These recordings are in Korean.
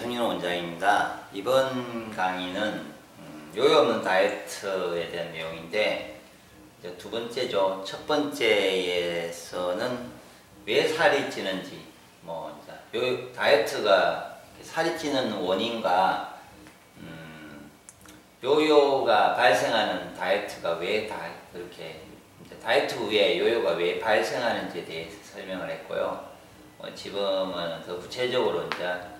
이성윤 원장입니다. 이번 강의는 음, 요요 없는 다이어트에 대한 내용인데 두 번째죠. 첫 번째에서는 왜 살이 찌는지 뭐 이제 요 다이어트가 살이 찌는 원인과 음, 요요가 발생하는 다이어트가 왜 다 이제 다이어트 후에 요요가 왜 발생하는지에 대해서 설명을 했고요. 어, 지금은 더 구체적으로 이제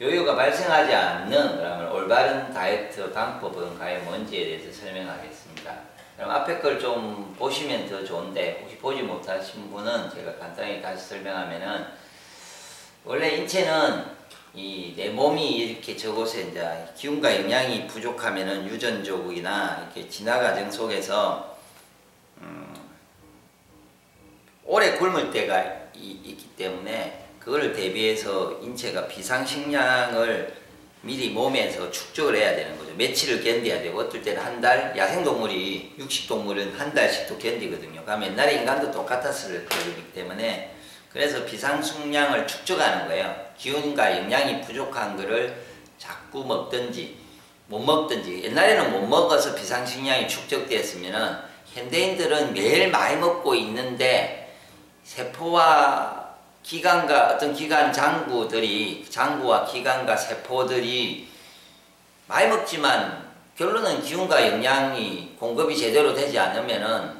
요요가 발생하지 않는 그러면 올바른 다이어트 방법은 과연 뭔지에 대해서 설명하겠습니다. 그럼 앞에 걸 좀 보시면 더 좋은데 혹시 보지 못하신 분은 제가 간단히 다시 설명하면은 원래 인체는 이 내 몸이 이렇게 저곳에 이제 기운과 영양이 부족하면은 유전조국이나 이렇게 진화 과정 속에서 음, 오래 굶을 때가 이, 있기 때문에 그걸 대비해서 인체가 비상식량을 미리 몸에서 축적을 해야 되는 거죠. 며칠을 견뎌야 되고 어떨 때는 한 달, 야생동물이 육식동물은 한 달씩도 견디거든요. 그럼 옛날에 인간도 똑같았을 거기 때문에 그래서 비상식량을 축적하는 거예요. 기운과 영양이 부족한 거를 자꾸 먹든지 못 먹든지 옛날에는 못 먹어서 비상식량이 축적되었으면은 현대인들은 매일 많이 먹고 있는데 세포와 기관과 어떤 기관 장구들이 장구와 기관과 세포들이 많이 먹지만 결론은 기운과 영양이 공급이 제대로 되지 않으면은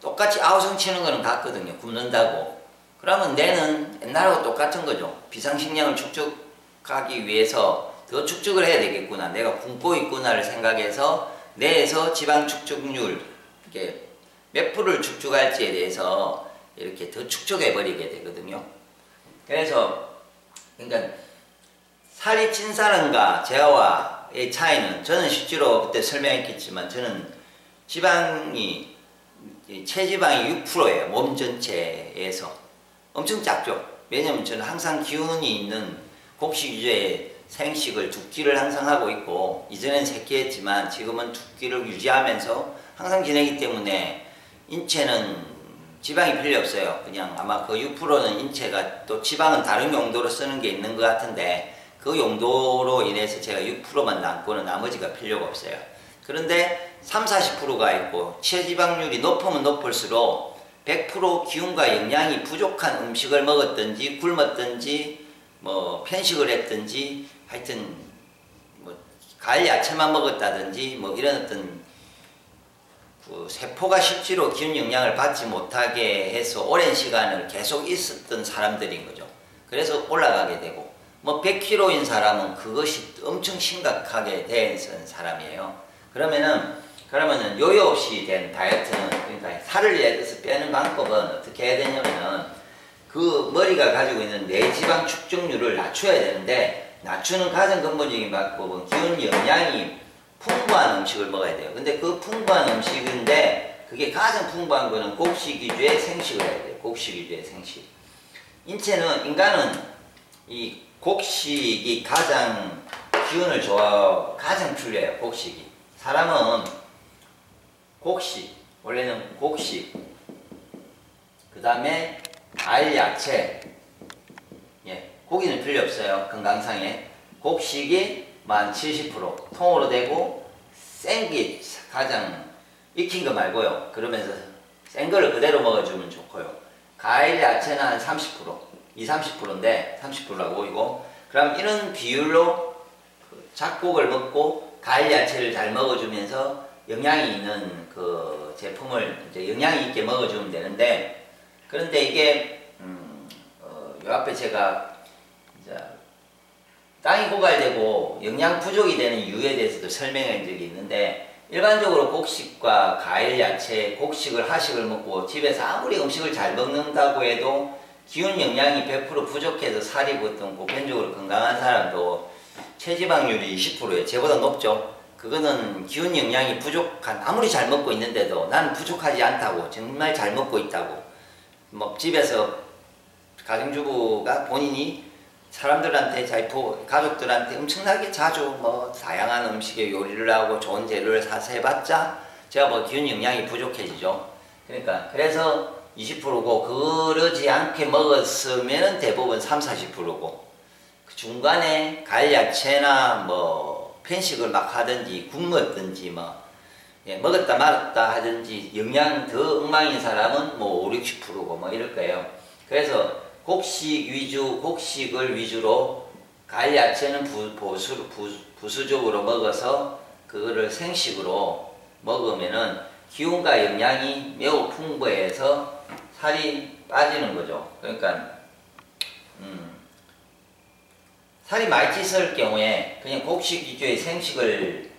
똑같이 아우성 치는 거는 같거든요. 굶는다고. 그러면 뇌는 옛날하고 똑같은 거죠. 비상식량을 축적하기 위해서 더 축적을 해야 되겠구나. 내가 굶고 있구나를 생각해서 뇌에서 지방 축적률 이렇게 몇 프로를 축적할지에 대해서 이렇게 더 축적해 버리게 되거든요. 그래서 그러니까 살이 찐 사람과 제와의 차이는 저는 실제로 그때 설명했겠지만 저는 지방이 체지방이 6%예요. 몸 전체에서 엄청 작죠. 왜냐면 저는 항상 기운이 있는 곡식 위주의 생식을 두 끼를 항상 하고 있고 이전엔 세 끼 했지만 지금은 두 끼를 유지하면서 항상 지내기 때문에 인체는 지방이 필요 없어요. 그냥 아마 그 6%는 인체가 또 지방은 다른 용도로 쓰는 게 있는 것 같은데 그 용도로 인해서 제가 6%만 남고는 나머지가 필요가 없어요. 그런데 3, 40%가 있고 체지방률이 높으면 높을수록 100% 기운과 영양이 부족한 음식을 먹었든지 굶었든지 뭐 편식을 했든지 하여튼 뭐 과일 야채만 먹었다든지 뭐 이런 어떤 그 세포가 실제로 기운 영양을 받지 못하게 해서 오랜 시간을 계속 있었던 사람들인 거죠. 그래서 올라가게 되고 뭐 100kg인 사람은 그것이 엄청 심각하게 된 사람이에요. 그러면은 그러면은 요요 없이 된 다이어트는 그러니까 살을 예를 들어서 빼는 방법은 어떻게 해야 되냐면은 그 머리가 가지고 있는 내지방 축적률을 낮춰야 되는데 낮추는 가장 근본적인 방법은 기운 영양이 풍부한 음식을 먹어야 돼요. 근데 그 풍부한 음식인데 그게 가장 풍부한 거는 곡식 위주의 생식을 해야 돼요. 곡식 위주의 생식. 인체는 인간은 이 곡식이 가장 기운을 좋아 가장 풀려요. 곡식이. 사람은 곡식 원래는 곡식 그 다음에 알 야채 예 고기는 필요 없어요 건강상에 곡식이 만 70% 통으로 되고 생기 가장 익힌 거 말고요. 그러면서 생 거를 그대로 먹어주면 좋고요. 과일 야채는 한 30%, 2, 30%인데 30%라고 보이고 그럼 이런 비율로 그 잡곡을 먹고 과일 야채를 잘 먹어주면서 영양이 있는 그 제품을 이제 영양이 있게 먹어주면 되는데 그런데 이게 음, 어, 요 앞에 제가 이제 땅이 고갈되고 영양 부족이 되는 이유에 대해서도 설명한 적이 있는데 일반적으로 곡식과 과일, 야채, 곡식을 하식을 먹고 집에서 아무리 음식을 잘 먹는다고 해도 기운 영양이 100% 부족해서 살이 보통 보편적으로 건강한 사람도 체지방률이 20%예요. 제보다 높죠. 그거는 기운 영양이 부족한 아무리 잘 먹고 있는데도 나는 부족하지 않다고 정말 잘 먹고 있다고 뭐 집에서 가정주부가 본인이 사람들한테 자기 가족들한테 엄청나게 자주 뭐 다양한 음식에 요리를 하고 좋은 재료를 사서 해봤자 제가 뭐 기운 영양이 부족해지죠. 그러니까 그래서 20%고 그러지 않게 먹었으면 대부분 3, 40%고 중간에 갈야채나 뭐 편식을 막 하든지 굶었든지 뭐 예, 먹었다 말았다 하든지 영양 더 엉망인 사람은 뭐 5, 60%고 뭐 이럴 거예요. 그래서 곡식 위주, 곡식을 위주로 갈 야채는 부, 보수, 부, 부수 적으로 먹어서 그거를 생식으로 먹으면은 기운과 영양이 매우 풍부해서 살이 빠지는 거죠. 그러니까 음, 살이 많이 찌을 경우에 그냥 곡식 위주의 생식을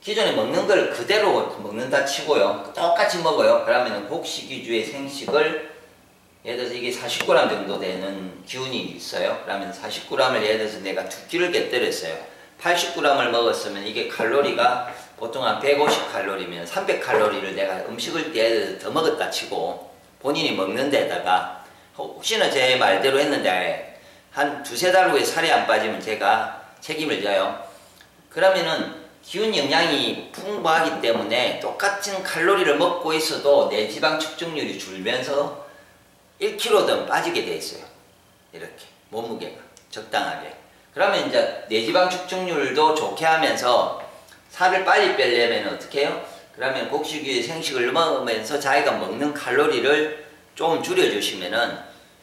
기존에 먹는 걸 그대로 먹는다 치고요. 똑같이 먹어요. 그러면 곡식 위주의 생식을 예를 들어서 이게 40g 정도 되는 기운이 있어요. 그러면 40g을 예를 들어서 내가 두 끼를 곁들였어요. 80g을 먹었으면 이게 칼로리가 보통 한 150칼로리면 300칼로리를 내가 음식을 예를 더 먹었다 치고 본인이 먹는 데다가 혹시나 제 말대로 했는데 한 두세 달 후에 살이 안 빠지면 제가 책임을 져요. 그러면은 기운 영양이 풍부하기 때문에 똑같은 칼로리를 먹고 있어도 내 지방 축적률이 줄면서 1kg든 빠지게 돼 있어요. 이렇게 몸무게가 적당하게. 그러면 이제 내지방 축적률도 좋게 하면서 살을 빨리 빼려면 어떻게 해요? 그러면 곡식 위에 생식을 먹으면서 자기가 먹는 칼로리를 좀 줄여주시면은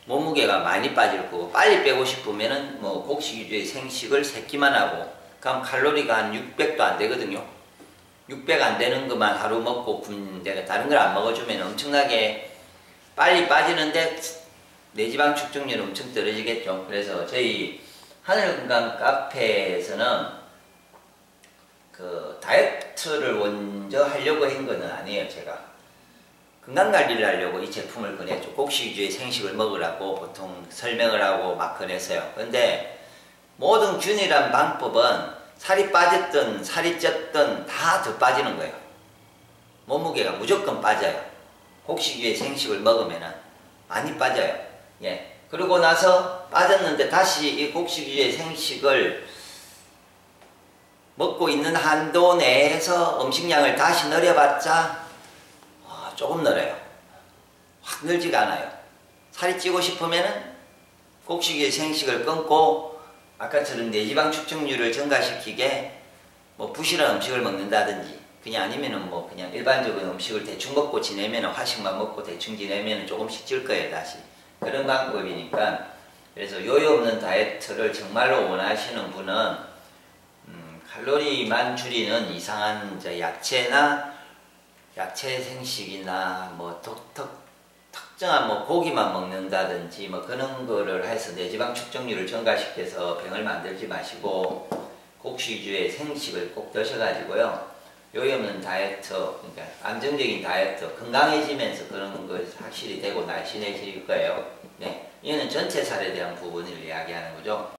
몸무게가 많이 빠질 거고 빨리 빼고 싶으면은 뭐 곡식 위주의 생식을 세 끼만 하고 그럼 칼로리가 한 600도 안 되거든요. 600 안 되는 것만 하루 먹고 군대가 다른 걸 안 먹어주면 엄청나게 빨리 빠지는데 내 지방 축적률 엄청 떨어지겠죠. 그래서 저희 하늘건강 카페에서는 그 다이어트를 먼저 하려고 한 거는 아니에요 제가. 건강관리를 하려고 이 제품을 꺼냈죠. 곡식 위주의 생식을 먹으라고 보통 설명을 하고 막 꺼냈어요. 근데 모든 균이란 방법은 살이 빠졌든 살이 쪘든 다 더 빠지는 거예요. 몸무게가 무조건 빠져요 곡식 위의 생식을 먹으면 많이 빠져요 예. 그러고 나서 빠졌는데 다시 이 곡식 위의 생식을 먹고 있는 한도 내에서 음식량을 다시 늘려봤자 어, 조금 늘어요. 확 늘지가 않아요. 살이 찌고 싶으면 곡식의 생식을 끊고 아까처럼 내지방 축적률을 증가시키게 뭐 부실한 음식을 먹는다든지 그냥 아니면은 뭐 그냥 일반적인 음식을 대충 먹고 지내면 화식만 먹고 대충 지내면 조금씩 찔 거예요 다시 그런 방법이니까 그래서 요요 없는 다이어트를 정말로 원하시는 분은 칼로리만 줄이는 이상한 야채나 야채 생식이나 뭐 독특 특정한 뭐 고기만 먹는다든지 뭐 그런 거를 해서 내지방 축적률을 증가시켜서 병을 만들지 마시고 곡식주의 생식을 꼭 드셔가지고요. 없는 다이어트, 그러니까 안정적인 다이어트, 건강해지면서 그런 거 확실히 되고 날씬해질 거예요. 네. 이거는 전체 살에 대한 부분을 이야기하는 거죠.